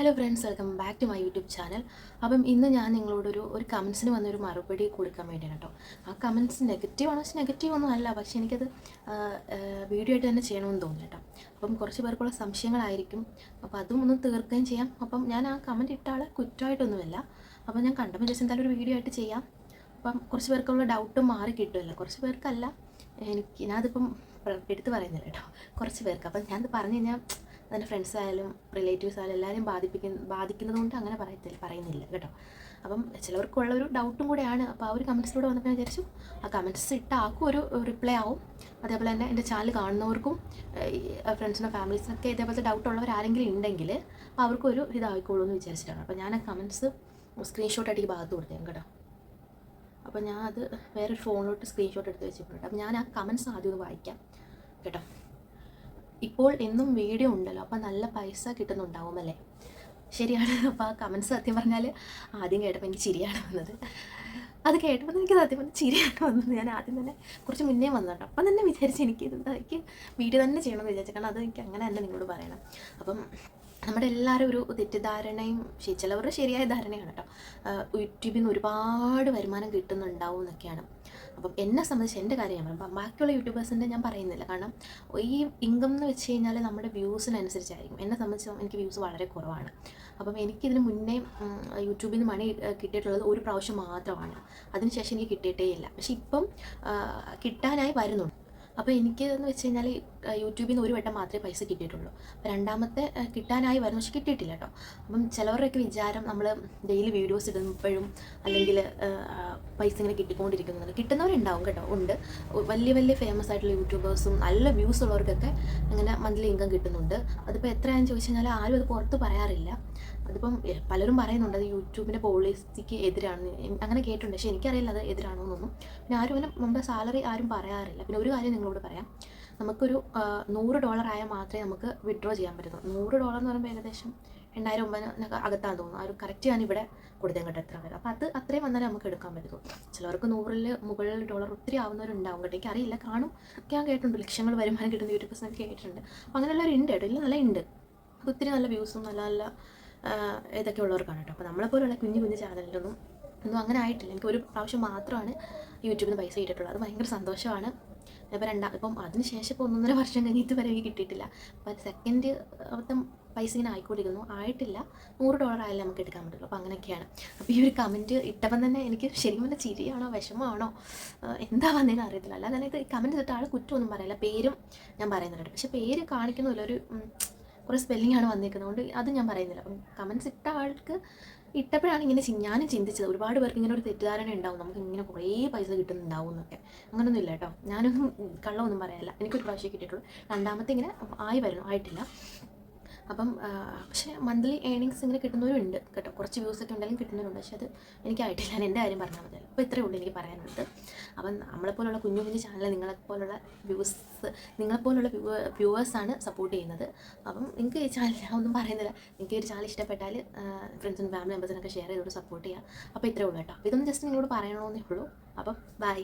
Hello friends welcome back to my YouTube channel അപ്പം ഇന്ന് ഞാൻ നിങ്ങളോടൊരു ഒരു കമൻസിന് വന്നൊരു മറുപടി കൊടുക്കാൻ വേണ്ടിയാണ് കേട്ടോ ആ കമൻസ് നെഗറ്റീവ് ആണോ? നെഗറ്റീവ് ഒന്നും അല്ല. പക്ഷേ എനിക്കത് വീഡിയോ ആയിട്ട് തന്നെ ചെയ്യണമെന്ന് തോന്നി കേട്ടോ അപ്പം കുറച്ച് പേർക്കുള്ള സംശയങ്ങളായിരിക്കും. അപ്പം അതും ഒന്ന് തീർക്കുകയും ചെയ്യാം. അപ്പം ഞാൻ ആ കമന്റ് ഇട്ട ആളെ കുറ്റമായിട്ടൊന്നുമില്ല. അപ്പം ഞാൻ കണ്ടപ്പോൾ ജസ്റ്റ് എന്തായാലും ഒരു വീഡിയോ ആയിട്ട് ചെയ്യാം. അപ്പം കുറച്ച് പേർക്കുള്ള ഡൗട്ടും മാറി കിട്ടുമല്ലോ കുറച്ച് പേർക്കല്ല. എനിക്ക് ഞാനതിപ്പം എടുത്ത് പറയുന്നില്ല കേട്ടോ കുറച്ച് പേർക്ക്. അപ്പം ഞാനത് പറഞ്ഞു കഴിഞ്ഞാൽ അതിന്റെ ഫ്രണ്ട്സ് ആയാലും റിലേറ്റീവ്സ് ആയാലും എല്ലാവരും ബാധിപ്പിക്കുന്ന ബാധിക്കുന്നതുകൊണ്ട് അങ്ങനെ പറയത്തില്ല പറയുന്നില്ല കേട്ടോ. അപ്പം ചിലവർക്കുള്ള ഒരു ഡൗട്ടും കൂടെയാണ്. അപ്പോൾ ആ ഒരു കമൻസിലൂടെ വന്നപ്പോൾ ഞാൻ വിചാരിച്ചു ആ കമൻസ് ഇട്ട ആക്കും ഒരു റിപ്ലൈ ആവും. അതേപോലെ തന്നെ എന്റെ ചാനൽ കാണുന്നവർക്കും ഫ്രണ്ട്സിനോ ഫാമിലീസിനൊക്കെ ഇതേപോലത്തെ ഡൗട്ട് ഉള്ളവർ ആരെങ്കിലും ഉണ്ടെങ്കിൽ അപ്പോൾ അവർക്കൊരു ഇതായിക്കോളൂ എന്ന് വിചാരിച്ചിട്ടാണ്. അപ്പോൾ ഞാൻ ആ കമൻസ് സ്ക്രീൻഷോട്ട് ആയിട്ട് ഈ ഭാഗത്ത് കൊടുത്തേക്കും കേട്ടോ. അപ്പോൾ ഞാൻ അത് വേറൊരു ഫോണിലോട്ട് സ്ക്രീൻഷോട്ട് എടുത്ത് വെച്ചിട്ടുണ്ട്. അപ്പോൾ ഞാൻ ആ കമൻസ് ആദ്യം ഒന്ന് വായിക്കാം കേട്ടോ. ഇപ്പോൾ എന്നും വീഡിയോ ഉണ്ടല്ലോ അപ്പോൾ നല്ല പൈസ കിട്ടുന്നുണ്ടാവും അല്ലേ? ശരിയാണ്. അപ്പോൾ ആ കമൻസ് സത്യം പറഞ്ഞാൽ ആദ്യം കേട്ടപ്പോൾ എനിക്ക് ചിരിയാണ് വന്നത്. അത് കേട്ടപ്പോൾ എനിക്ക് സത്യം പറഞ്ഞാൽ ചിരിയാണ് വന്നത്. ഞാൻ ആദ്യം തന്നെ കുറച്ച് മുന്നേ വന്നിട്ടുണ്ട് അപ്പം തന്നെ വിചാരിച്ച് എനിക്ക് എനിക്ക് വീഡിയോ തന്നെ ചെയ്യണമെന്ന് വിചാരിച്ചു. കാരണം അത് എനിക്ക് അങ്ങനെ തന്നെ നിങ്ങളോട് പറയണം. അപ്പം നമ്മുടെ എല്ലാവരും ഒരു തെറ്റിദ്ധാരണയും ചിലവരുടെ ശരിയായ ധാരണയാണ് കേട്ടോ. യൂട്യൂബിൽ നിന്ന് ഒരുപാട് വരുമാനം കിട്ടുന്നുണ്ടാവും എന്നൊക്കെയാണ്. അപ്പം എന്നെ സംബന്ധിച്ച് എന്റെ കാര്യം ഞാൻ പറയുമ്പോൾ ബാക്കിയുള്ള യൂട്യൂബേഴ്സിന്റെ ഞാൻ പറയുന്നില്ല. കാരണം ഈ ഇൻകം എന്ന് വെച്ച് കഴിഞ്ഞാൽ നമ്മുടെ വ്യൂസിനനുസരിച്ചായിരിക്കും എന്നെ സംബന്ധിച്ച് എനിക്ക് വ്യൂസ് വളരെ കുറവാണ്. അപ്പം എനിക്കിതിന് മുന്നേ യൂട്യൂബിൽ നിന്ന് മണി കിട്ടിയിട്ടുള്ളത് ഒരു പ്രാവശ്യം മാത്രമാണ്. അതിനുശേഷം എനിക്ക് കിട്ടിയിട്ടേ ഇല്ല പക്ഷെ ഇപ്പം കിട്ടാനായി വരുന്നുണ്ട്. അപ്പോൾ എനിക്ക് എന്ന് വെച്ച് കഴിഞ്ഞാൽ യൂട്യൂബിൽ നിന്ന് ഒരു വട്ടം മാത്രമേ പൈസ കിട്ടിയിട്ടുള്ളൂ. അപ്പോൾ രണ്ടാമത്തെ കിട്ടാനായി വരുന്നു പക്ഷെ കിട്ടിയിട്ടില്ല കേട്ടോ അപ്പം ചിലവരുടെയൊക്കെ വിചാരം നമ്മൾ ഡെയിലി വീഡിയോസ് ഇടുമ്പോഴും അല്ലെങ്കിൽ പൈസ ഇങ്ങനെ കിട്ടിക്കൊണ്ടിരിക്കുന്നുണ്ട് കിട്ടുന്നവരുണ്ടാവും കേട്ടോ ഉണ്ട്. വലിയ വലിയ ഫേമസ് ആയിട്ടുള്ള യൂട്യൂബേഴ്സും നല്ല വ്യൂസ് ഉള്ളവർക്കൊക്കെ അങ്ങനെ മന്ത്ലി ഇൻകം കിട്ടുന്നുണ്ട്. അതിപ്പോൾ എത്രയാണെന്ന് ചോദിച്ചു കഴിഞ്ഞാൽ ആരും അത് പുറത്ത് പറയാറില്ല. അതിപ്പം പലരും പറയുന്നുണ്ട് അത് യൂട്യൂബിന്റെ പോളിസിക്ക് എതിരാണ്. അങ്ങനെ കേട്ടിട്ടുണ്ട്. പക്ഷേ എനിക്കറിയില്ല അത് എതിരാണോ എന്നൊന്നും പിന്നെ ആരും അങ്ങനെ നമ്മുടെ സാലറി ആരും പറയാറില്ല. പിന്നെ ഒരു കാര്യം നിങ്ങളോട് പറയാം. നമുക്കൊരു നൂറ് ഡോളർ ആയാൽ മാത്രമേ നമുക്ക് വിഡ്രോ ചെയ്യാൻ പറ്റുള്ളൂ നൂറ് ഡോളർ എന്ന് പറയുമ്പോൾ ഏകദേശം എണ്ണായിരം ഒമ്പതിനൊക്കെ അകത്താന്ന് തോന്നുന്നു ആ ഒരു കറക്റ്റ് ഞാൻ ഇവിടെ കൊടുത്തേ കേട്ടോ എത്ര വരും. അപ്പോൾ അത് അത്രയും വന്നാലേ നമുക്ക് എടുക്കാൻ പറ്റുള്ളൂ ചിലവർക്ക് നൂറിൽ മുകളിൽ ഡോളർ ഒത്തിരി ആവുന്നവരുണ്ടാവും കേട്ടോ. എനിക്ക് അറിയില്ല. കാണും. ഞാൻ കേട്ടിട്ടുണ്ട്. ലക്ഷങ്ങൾ വരുമാനം കിട്ടുന്ന യൂട്യൂബേഴ്സിനൊക്കെ കേട്ടിട്ടുണ്ട്. അപ്പോൾ അങ്ങനെയുള്ളവരുണ്ട് കേട്ടോ. ഇല്ല നല്ല ഉണ്ട്. ഒത്തിരി നല്ല വ്യൂസും നല്ല നല്ല ഇതൊക്കെ ഉള്ളവർക്കാണ് കേട്ടോ. അപ്പോൾ നമ്മളെപ്പോലുള്ള കുഞ്ഞു കുഞ്ഞു ചാനലിലൊന്നും ഒന്നും അങ്ങനെ ആയിട്ടില്ല. എനിക്ക് ഒരു പ്രാവശ്യം മാത്രമാണ് യൂട്യൂബിൽ നിന്ന് പൈസ കിട്ടിയിട്ടുള്ളത്. അത് ഭയങ്കര സന്തോഷമാണ്. ഇപ്പോൾ രണ്ടാം ഇപ്പം അതിന് ശേഷം ഇപ്പോൾ ഒന്നൊന്നര വർഷം കഴിഞ്ഞ് ഇതുവരെ കിട്ടിയിട്ടില്ല. അപ്പോൾ സെക്കൻഡ് അവിടുത്തെ പൈസ ഇങ്ങനെ ആയിക്കൊണ്ടിരിക്കുന്നു. ആയിട്ടില്ല. നൂറ് ഡോളർ ആയാലും നമുക്ക് എടുക്കാൻ പറ്റുള്ളൂ. അപ്പോൾ അങ്ങനെയൊക്കെയാണ്. അപ്പോൾ ഈ ഒരു കമന്റ് ഇട്ടപ്പം തന്നെ എനിക്ക് ശരിക്കും പറഞ്ഞാൽ ചിരിയാണോ വിഷമമാണോ എന്താ വന്നതെന്ന് അറിയത്തില്ല. അല്ലാതെ തന്നെ ഇത് കമന്റ് ചെയ്തിട്ട് ആൾ കുറ്റമൊന്നും പറയില്ല. പേരും ഞാൻ പറയുന്നുണ്ട്. പക്ഷേ പേര് കാണിക്കുന്നില്ല ഒരു കുറേ സ്പെല്ലിംഗ് ആണ് വന്നിരിക്കുന്നത് കൊണ്ട് അത് ഞാൻ പറയുന്നില്ല. അപ്പം കമൻസ് ഇട്ട ആൾക്ക് ഇട്ടപ്പോഴാണ് ഇങ്ങനെ ഞാനും ചിന്തിച്ചത്. ഒരുപാട് പേർക്ക് ഇങ്ങനെ ഒരു തെറ്റിദ്ധാരണ ഉണ്ടാവും. നമുക്ക് ഇങ്ങനെ കുറേ പൈസ കിട്ടുന്നുണ്ടാവും എന്നൊക്കെ അങ്ങനൊന്നും ഇല്ല കേട്ടോ ഞാനൊന്നും കള്ളമൊന്നും പറയാനില്ല എനിക്കൊരു പ്രാവശ്യം കിട്ടിയിട്ടുള്ളൂ. രണ്ടാമത്തെ ഇങ്ങനെ ആയി വരുന്നു. ആയിട്ടില്ല. അപ്പം പക്ഷേ മന്ത്ലി ഏണിങ്സ് ഇങ്ങനെ കിട്ടുന്നവരുണ്ട് കേട്ടോ. കുറച്ച് വ്യൂസ് ഒക്കെ ഉണ്ടെങ്കിലും കിട്ടുന്നവരുണ്ട്. പക്ഷേ അത് എനിക്കായിട്ടില്ല ഞാൻ എന്റെ കാര്യം പറഞ്ഞാൽ മതി. അപ്പോൾ ഇത്രയേ ഉള്ളൂ എനിക്ക് പറയാനുള്ളത്. അപ്പം നമ്മളെപ്പോലുള്ള കുഞ്ഞു കുഞ്ഞു ചാനൽ നിങ്ങളെപ്പോലുള്ള വ്യൂസ് നിങ്ങളെപ്പോലുള്ള വ്യൂവേഴ്സാണ് സപ്പോർട്ട് ചെയ്യുന്നത്. അപ്പം നിങ്ങൾക്ക് ഈ ചാനൽ ഞാൻ ഒന്നും പറയുന്നില്ല. നിങ്ങൾക്ക് ഈ ഒരു ചാനൽ ഇഷ്ടപ്പെട്ടാൽ ഫ്രണ്ട്സും ഫാമിലി മെമ്പേഴ്സിനൊക്കെ ഷെയർ ചെയ്തോട് സപ്പോർട്ട് ചെയ്യുക അപ്പോൾ ഇത്രയേ ഉള്ളൂ കേട്ടോ. ഇതൊന്നും ജസ്റ്റ് നിങ്ങളോട് പറയണമെന്നേ ഉള്ളൂ. അപ്പം ബൈ